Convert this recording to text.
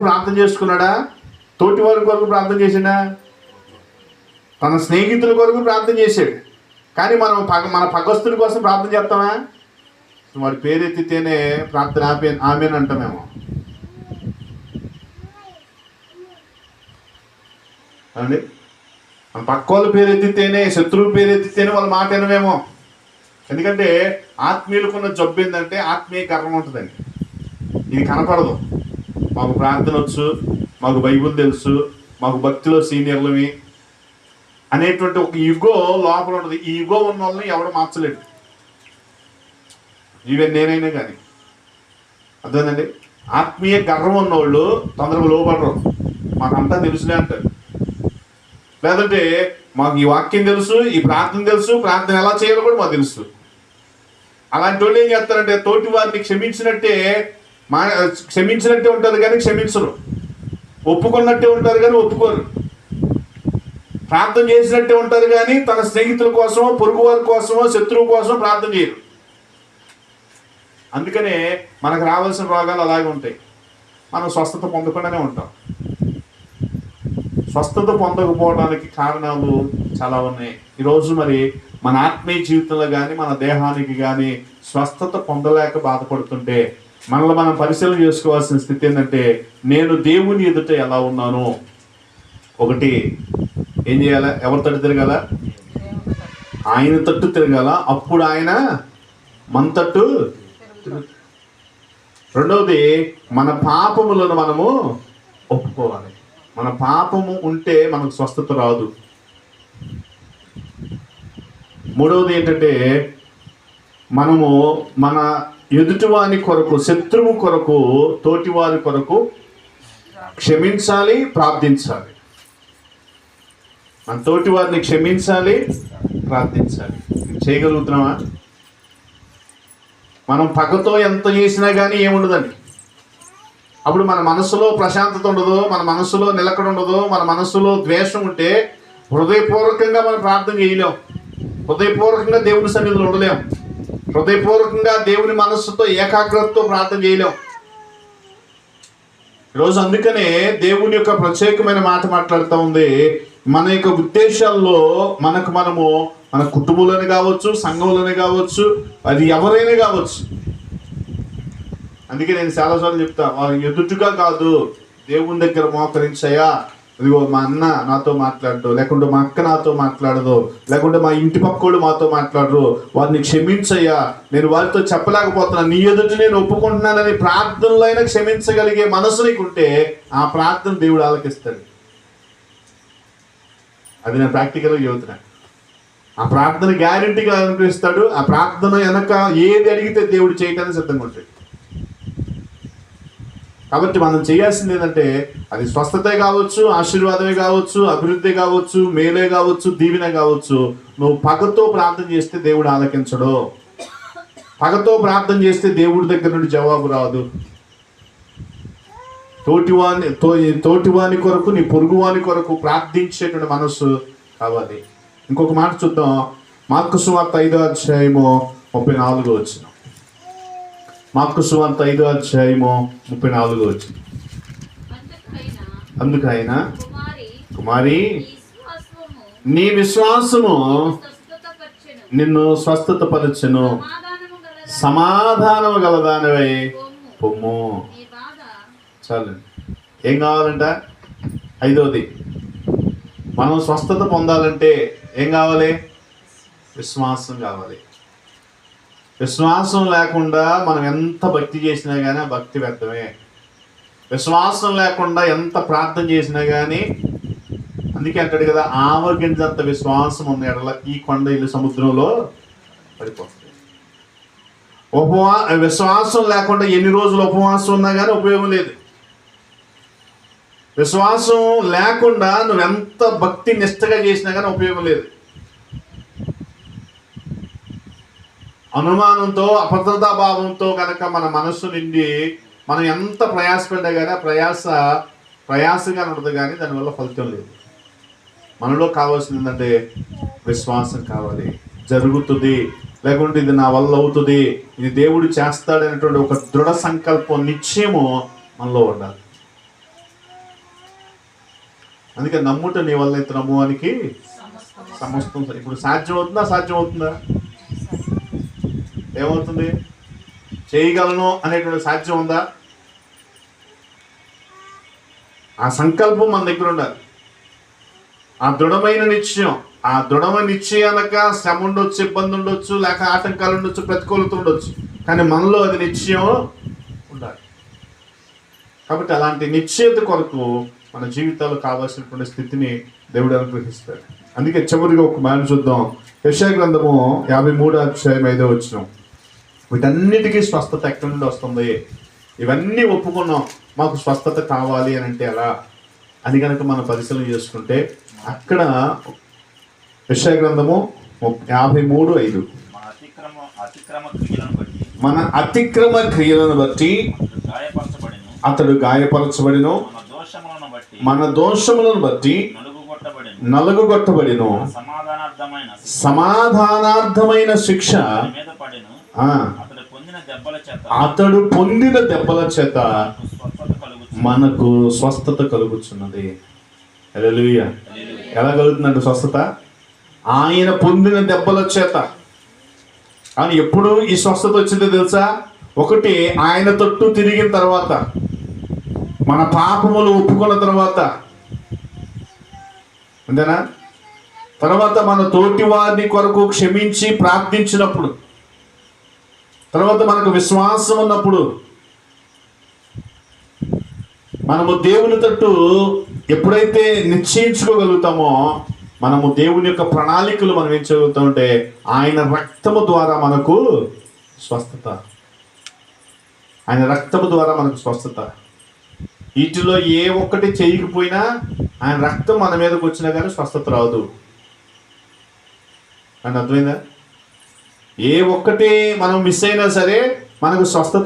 ప్రార్థన చేసుకున్నాడా? తోటి వారి కొరకు ప్రార్థన చేసిండా? తన స్నేహితుల కొరకు ప్రార్థన చేశాడు. కానీ మనం పగ మన పగస్తుడి కోసం ప్రార్థన చేస్తామా? వాడి పేరెత్తితేనే ప్రార్థన ఆపే ఆమెను అంటామేమో. అండి మన పక్క వాళ్ళ పేరు ఎత్తితేనే శత్రువు పేరు ఎత్తితేనే వాళ్ళ మాట వినమేమో. ఎందుకంటే ఆత్మీయులకున్న జబ్బు ఏంటంటే ఆత్మీయ గర్వం ఉంటుందండి. ఇది కనపడదు. మాకు ప్రార్థన వచ్చు మాకు బైబుల్ తెలుసు మాకు భక్తిలో సీనియర్లవి అనేటువంటి ఒక యుగో లోపల ఉంటుంది. ఈ యుగో ఉన్న వాళ్ళని ఎవడు మార్చలేడు ఈవెన్ నేనైనా కానీ అర్థమైందండి? ఆత్మీయ గర్వం ఉన్నవాళ్ళు తొందరగా లోపడరు. మాకంతా తెలుసులే అంటారు. లేదంటే మాకు ఈ వాక్యం తెలుసు ఈ ప్రార్థన తెలుసు ప్రార్థన ఎలా చేయాలో కూడా మాకు తెలుసు. అలాంటి వాళ్ళు ఏం చేస్తారంటే తోటి వారిని క్షమించినట్టే మా క్షమించినట్టే ఉంటుంది కానీ క్షమించరు. ఒప్పుకున్నట్టే ఉంటారు కానీ ఒప్పుకోరు. ప్రార్థన చేసినట్టే ఉంటారు కానీ తన స్నేహితుల కోసమో పొరుగు వారి కోసమో శత్రువు కోసం ప్రార్థన చేయరు. అందుకనే మనకు రావాల్సిన రోగాలు అలాగే ఉంటాయి. మనం స్వస్థత పొందకుండానే ఉంటాం. స్వస్థత పొందకపోవడానికి కారణాలు చాలా ఉన్నాయి. ఈరోజు మరి మన ఆత్మీయ జీవితంలో కానీ మన దేహానికి కానీ స్వస్థత పొందలేక బాధపడుతుంటే మనల్ని మనం పరిశీలన చేసుకోవాల్సిన స్థితి ఏంటంటే నేను దేవుని ఎదుట ఎలా ఉన్నాను ఒకటి ఏం చేయాలి? ఎవరి తట్టు తిరగాల? ఆయన తట్టు తిరగాల. అప్పుడు ఆయన మన తట్టు రెండవది మన పాపములను మనము ఒప్పుకోవాలి. మన పాపము ఉంటే మనకు స్వస్థత రాదు. మూడవది ఏంటంటే మనము మన ఎదుటివాని కొరకు శత్రువు కొరకు తోటివారి కొరకు క్షమించాలి ప్రార్థించాలి. మన తోటి వారిని క్షమించాలి ప్రార్థించాలి. చేయగలుగుతున్నామా? మనం పగతో ఎంత చేసినా కానీ ఏముండదండి. అప్పుడు మన మనసులో ప్రశాంతత ఉండదు మన మనసులో నిలకడ ఉండదు మన మనసులో ద్వేషం ఉంటే హృదయపూర్వకంగా మనం ప్రార్థన చేయలేం. హృదయపూర్వకంగా దేవుని సన్నిధిలో ఉండలేము హృదయపూర్వకంగా దేవుని మనస్సుతో ఏకాగ్రతతో ప్రార్థన చేయలేం. ఈరోజు అందుకనే దేవుని యొక్క ప్రత్యేకమైన మాట మాట్లాడుతూ ఉంది. మన యొక్క ఉద్దేశాల్లో మనకు మనము మన కుటుంబంలోనే కావచ్చు సంఘంలోనే కావచ్చు అది ఎవరైనా కావచ్చు. అందుకే నేను చాలాసార్లు చెప్తా వారు ఎదుటిగా కాదు దేవుని దగ్గర మోకరించయ్యా. ఇదిగో మా అన్న నాతో మాట్లాడదు లేకుంటే మా అక్క నాతో మాట్లాడదు లేకుంటే మా ఇంటి పక్కోళ్ళు మాతో మాట్లాడరు. వారిని క్షమించయ్యా నేను వారితో చెప్పలేకపోతున్నా. నీ ఎదుటి నేను ఒప్పుకుంటున్నానని ప్రార్థనలో అయినా క్షమించగలిగే మనసు నీకుంటే ఆ ప్రార్థన దేవుడు ఆలకిస్తాడు. అది నేను ప్రాక్టికల్గా చెబుతున్నా. ఆ ప్రార్థన గ్యారంటీగా అనిపిస్తాడు ఆ ప్రార్థన వెనక ఏది అడిగితే దేవుడు చేయటానికి సిద్ధంగా ఉంటాడు. కాబట్టి మనం చేయాల్సింది ఏంటంటే అది స్వస్థతే కావచ్చు ఆశీర్వాదమే కావచ్చు అభివృద్ధి కావచ్చు మేలే కావచ్చు దీవెన కావచ్చు. నువ్వు పగతో ప్రార్థన చేస్తే దేవుడు ఆలకించడు. పగతో ప్రార్థన చేస్తే దేవుడి దగ్గర నుండి జవాబు రాదు. తోటివాని తో తోటివాని కొరకు నీ పొరుగువాని కొరకు ప్రార్థించేటువంటి మనస్సు కావాలి. ఇంకొక మాట చూద్దాం. మార్కు సువార్త ఐదో అధ్యాయము ముప్పై నాలుగు వచ్చిన మార్కు సువార్త ఐదో అధ్యాయము ముప్పై నాలుగో వచ్చిన అందుకైన అందుకు ఆయన కుమారి నీ విశ్వాసము. నిన్ను స్వస్థత పరచెను సమాధానము గలదా సమాధానము గలదానివై పొమ్ము. చాలండి. ఏం కావాలంట? ఐదవది మనం స్వస్థత పొందాలంటే ఏం కావాలి? విశ్వాసం కావాలి. విశ్వాసం లేకుండా మనం ఎంత భక్తి చేసినా కానీ ఆ భక్తి వ్యర్థమే. విశ్వాసం లేకుండా ఎంత ప్రార్థన చేసినా కానీ అందుకే అంటాడు కదా ఆవగింజంత విశ్వాసం ఉన్న ఎడల ఈ కొండ ఇల్లు సముద్రంలో పడిపోతుంది. ఉపవా విశ్వాసం లేకుండా ఎన్ని రోజులు ఉపవాసం ఉన్నా కానీ ఉపయోగం లేదు. విశ్వాసం లేకుండా నువ్వు ఎంత భక్తి నిష్టగా చేసినా కానీ ఉపయోగం లేదు. అనుమానంతో అభద్రతా భావంతో కనుక మన మనస్సు నిండి మనం ఎంత ప్రయాసపడ్డా కానీ ఆ ప్రయాస ప్రయాసగా ఉండదు కానీ దానివల్ల ఫలితం లేదు. మనలో కావాల్సింది ఏంటంటే విశ్వాసం కావాలి. జరుగుతుంది. లేకుంటే ఇది నా వల్ల అవుతుంది. ఇది దేవుడు చేస్తాడనేటువంటి ఒక దృఢ సంకల్పం నిశ్చయము మనలో ఉండాలి. అందుకే నమ్ముట నీ వల్ల అయితే నమ్మువానికి సమస్తం. ఇప్పుడు సాధ్యం అవుతుందా సాధ్యం అవుతుందా ఏమవుతుంది? చేయగలను అనేటువంటి సాధ్యం ఉందా? ఆ సంకల్పం మన దగ్గర ఉండాలి. ఆ దృఢమైన నిశ్చయం ఆ దృఢమైన నిశ్చయానక శ్రమ ఉండొచ్చు ఇబ్బంది ఉండొచ్చు లేక ఆటంకాలు ఉండొచ్చు ప్రతికూలత ఉండొచ్చు. కానీ మనలో అది నిశ్చయం ఉండాలి. కాబట్టి అలాంటి నిశ్చయత కొరకు మన జీవితాల్లో కావాల్సినటువంటి స్థితిని దేవుడు అనుగ్రహిస్తాడు. అందుకే చివరిగా ఒక మాట చూద్దాం. యశా గ్రంథము యాభై మూడు అధ్యాయం ఐదో వచ్చిన వీటన్నిటికీ స్వస్థత ఎక్కడి నుండి వస్తుంది? ఇవన్నీ ఒప్పుకున్నాం. మాకు స్వస్థత కావాలి అని అంటే ఎలా? అని కనుక మనం పరిశీలన చేసుకుంటే అక్కడ యశా గ్రంథము ముప్- యాభై మూడు ఐదు. మన అతిక్రమ క్రియలను బట్టి అతడు గాయపరచబడిను. మన దోషములను బట్టి మన దోషములను బట్టి నలుగుగొట్టబడిను. సమాధానార్థమైన శిక్ష అతడు పొందిన దెబ్బల చేత మనకు స్వస్థత కలుగుచున్నది. హల్లెలూయా. ఎలా కలుగుతుందండి స్వస్థత? ఆయన పొందిన దెబ్బల చేత. కానీ ఎప్పుడు ఈ స్వస్థత వచ్చిందో తెలుసా? ఒకటి ఆయన తట్టు తిరిగిన తర్వాత మన పాపములు ఒప్పుకున్న తర్వాత. అంతేనా? తర్వాత మన తోటి వారిని కొరకు క్షమించి ప్రార్థించినప్పుడు. తర్వాత మనకు విశ్వాసం ఉన్నప్పుడు మనము దేవుని తట్టు ఎప్పుడైతే నిశ్చయించుకోగలుగుతామో మనము దేవుని యొక్క ప్రణాళికలు మనం ఏం చేయగలుగుతామంటే ఆయన రక్తము ద్వారా మనకు స్వస్థత. ఆయన రక్తము ద్వారా మనకు స్వస్థత. వీటిలో ఏ ఒక్కటి చేయకపోయినా ఆయన రక్తం మన మీదకి వచ్చినా కానీ స్వస్థత రాదు. అని అర్థమైందా? ఏ ఒక్కటి మనం మిస్ అయినా సరే మనకు స్వస్థత